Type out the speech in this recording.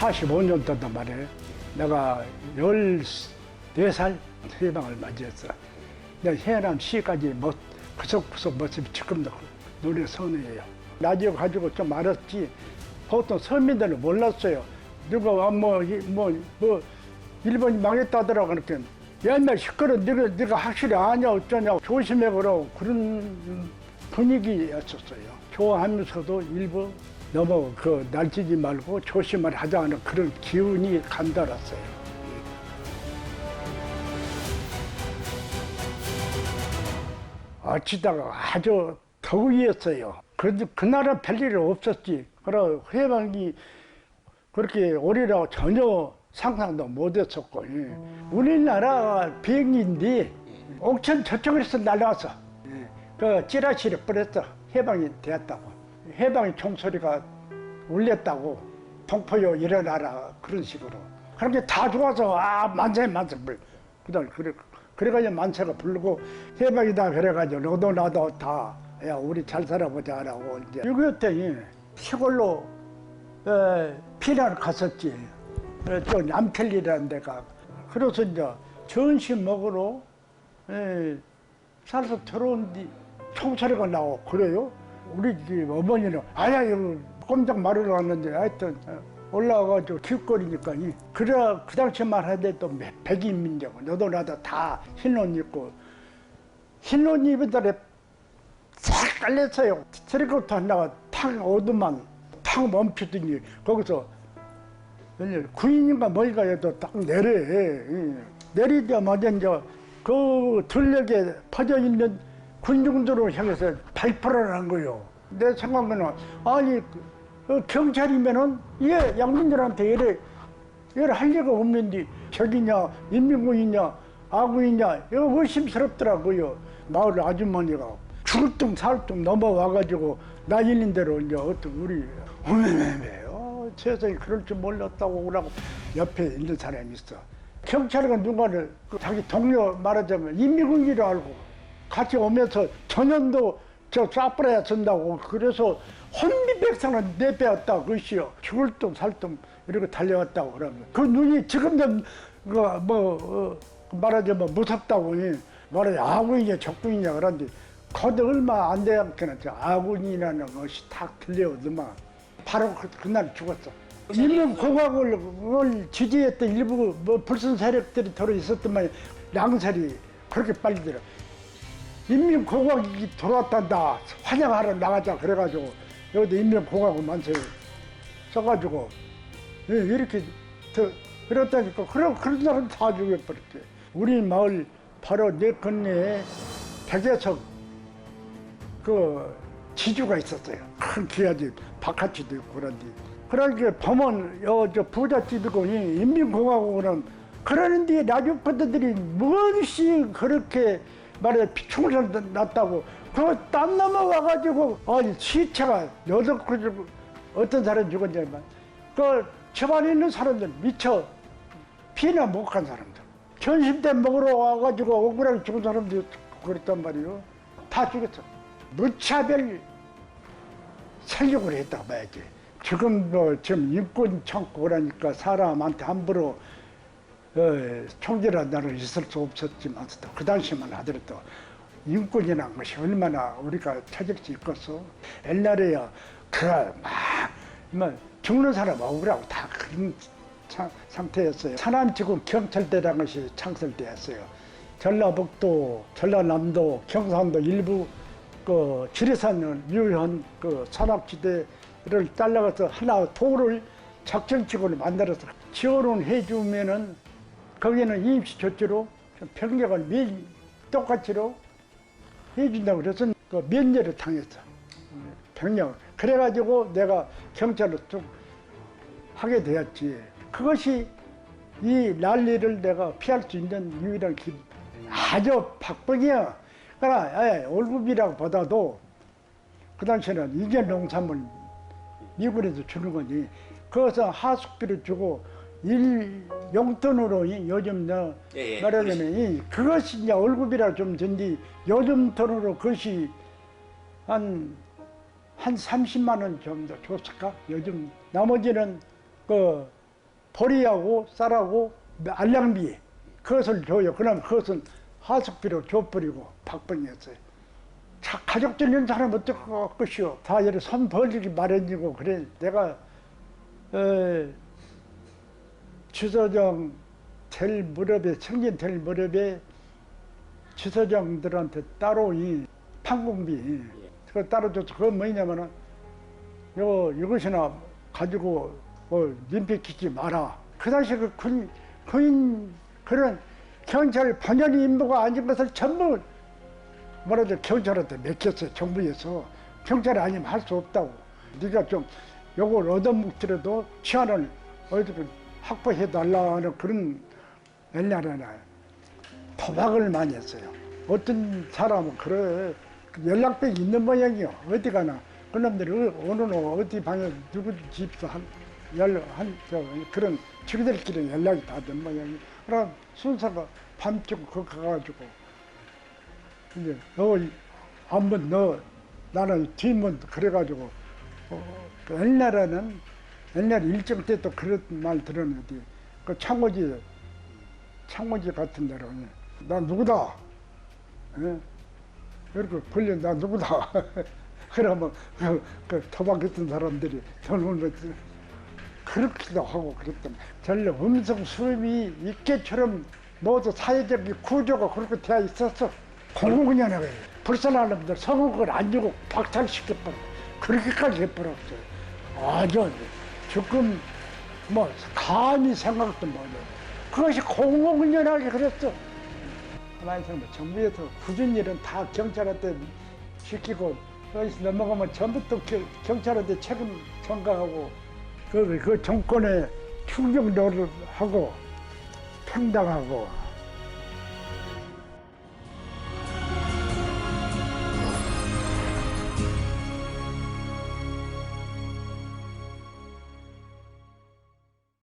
45년 됐단 말이에요. 내가 14살 해방을 맞이했어. 내가 해남 시까지 못, 구석구석 모습이 지금도 노래 선이에요. 라디오 가지고 좀 알았지. 보통 서민들은 몰랐어요. 누가 와, 뭐, 이- 뭐, 뭐, 일본이 망했다더라. 그렇게. 옛날 시끄러, 네가, 네가 확실히 아냐, 어쩌냐, 조심해 보라고 그런 분위기였었어요. 좋아하면서도 일부 너무 그 날뛰지 말고 조심을 하자는 그런 기운이 간달았어요. 어찌다가 아주 더위였어요. 그래도 그날은 별일 없었지. 그래 해방이 그렇게 오리라고 전혀 상상도 못했었고. 예. 우리나라 비행기인데 옥천 저쪽에서 날라왔어. 예. 그 찌라시를 뿌렸어. 해방이 되었다고. 해방의 총소리가 울렸다고. 동포요 일어나라 그런 식으로. 그렇게 다 좋아서 아 만세 만세 불. 그다음 그래 그래가지고 만세가 부르고 해방이다 그래가지고 너도 나도 다 야 우리 잘 살아보자라고 이제 6.25 때 시골로 에, 피난을 갔었지. 에, 저 남편리라는 데가. 그래서 이제 전시 먹으러 에, 살서 들어온 뒤 총소리가 나고 그래요. 우리 집 어머니는 아야 이거 꼼짝 말으러 왔는데 하여튼 어, 올라와가지고 길거리니까 이 그래 그 당시만 하되 또 백인민족 너도 나도 다 흰옷 입고 흰옷 입은 달에 싹 깔렸어요. 트리코트 하나가 탁 오더만 탁 멈추더니 거기서 웬일 구인인가 뭐인가 해도 딱 내려. 예. 내리자마자 이제 그 들녘에 퍼져 있는 군중들을 향해서 발표를 한 거요. 내 생각에는 아니 그 경찰이면은 얘 양민들한테 이래 이래 할 리가 없는데 적이냐 인민군이냐 아군이냐 이거 의심스럽더라고요. 마을 아주머니가 죽을 둥 살둥 넘어와가지고 나 있는 대로 이제 어떤 우리 어메메메 어, 세상에 그럴 줄 몰랐다고 그러고 옆에 있는 사람이 있어. 경찰가 누가를 그 자기 동료 말하자면 인민군이라 알고 같이 오면서 전현도 저 쏴뿌려야 쓴다고 그래서 혼비백산을 내빼었다 그것이요 죽을 둥 살둥 이렇게 달려왔다고 그러면 그 눈이 지금도 그뭐 어, 말하자면 무섭다고 예. 말하자 아군이냐 적군이냐 그런데 거기 얼마 안 되었거나 아군이라는 것이 탁 들려오더만 바로 그, 그날 죽었어. 인민공화국을 그걸 지지했던 일부 뭐 불순 세력들이 들어 있었더만 양살이 그렇게 빨리 들어. 인민공화국이 돌아왔단다. 환영하러 나가자. 그래가지고 여기도 인민공화국 만세 써가지고 예, 이렇게 더 그랬다니까. 그런 그런 사람 다 죽여버렸대. 우리 마을 바로 내 건네에 백여석 그 지주가 있었어요. 큰 귀하집 바깥집도 있고 그런데 그러니까 보면 여저 부잣집이고 이 인민공화국은 그러는데 라디오퍼들이 무엇이 그렇게 말해 피충을 났다고. 그거 땀 넘어와가지고 아니 시체가 여덟 그릇 어떤 사람 죽었냐면 그 집안에 있는 사람들 미쳐. 피나 못 간 사람들. 전심 때 먹으러 와가지고 억울하게 죽은 사람도 그랬단 말이에요. 다 죽였어. 무차별 살려고 했다 봐야지. 지금 뭐 지금 인권 그러니까 사람한테 함부로 어, 총질한 나는 있을 수 없었지만 그 당시만 하더라도 인권이라는 것이 얼마나 우리가 찾을 수 있겠어. 옛날에야 그막 뭐 죽는 사람 억울하고 다 그런 차- 상태였어요. 산안지구 경찰대라는 것이 창설되었어요. 전라북도, 전라남도, 경상도 일부 그 지리산 유현 그 산악지대를 잘라가서 하나 도를 작전치고를 만들어서 지원을 해주면은 거기는 임시 조치로 병력을 매일 똑같이로 해준다고 그래서 그 면제를 당했어. 병력 그래가지고 내가 경찰로 쭉 하게 되었지. 그것이 이 난리를 내가 피할 수 있는 유일한 길. 아주 박박이야. 그러나 예, 월급이라고 보다도 그 당시에는 이게 농산물 미국에서 주는 거니 그것은 하숙비를 주고 일 용돈으로 이 요즘 너 예, 예, 말하자면 이 그것이 이제 월급이라 좀 전디 요즘 돈으로 그것이 한, 한 30만 원 정도 줬을까? 요즘 나머지는 그 보리하고 쌀하고 알량비 그것을 줘요. 그럼 그것은 하숙비로 줘버리고 박봉이었어요. 자, 가족들은 사람 어떻게 할 것이오. 다 이렇게 손 벌리기 마련이고 그래. 내가 에, 주소정 될 무렵에 청진 될 무렵에 주소정들한테 따로 이 판공비 그거 따로 줬어. 그건 뭐냐면은 요 이것이나 가지고 뭐 민폐키지 마라. 그 당시 그 군, 그런 경찰 번연히 임무가 아닌 것을 전부 뭐라도 경찰한테 맡겼어요. 정부에서 경찰이 아니면 할 수 없다고. 네가 좀 요걸 얻어먹더라도 치안을 어디든 확보해 달라는 그런 옛날에는 도박을 많이 했어요. 어떤 사람은 그래 연락병 있는 모양이요. 어디 가나 그놈들이 놈 어디 방에 누구 집도 한 연락 한저 그런 지그들끼리 연락이 다 된 모양이. 그럼 순서가 밤중 그 가가지고 이제 너 한번 너 나는 뒷문 그래가지고 어, 그 옛날에는 옛날 일정 때또 그런 말 들었는데 그 창호지 창호지 같은 데로 나 누구다? 예? 이렇게 걸려 나 누구다? 그러면 그, 그 도박했던 사람들이 돈을 그렇기도 하고 그랬던 전혀 음성 수업이 있게처럼 모두 사회적인 구조가 그렇게 되어 있었어 공공연하게 불쌍한 놈들 성국을 안 주고 박탈시켜버려 그렇게까지 해버렸어요. 아주 조금 뭐 감히 생각도 못해. 그것이 공공연하게 그랬어. 가만히 생각해 정부에서 굳은 일은 다 경찰한테 시키고 거기서 넘어가면 전부 또 겨- 경찰한테 책임 전가하고 그, 그 정권에 충정도를 하고 평당하고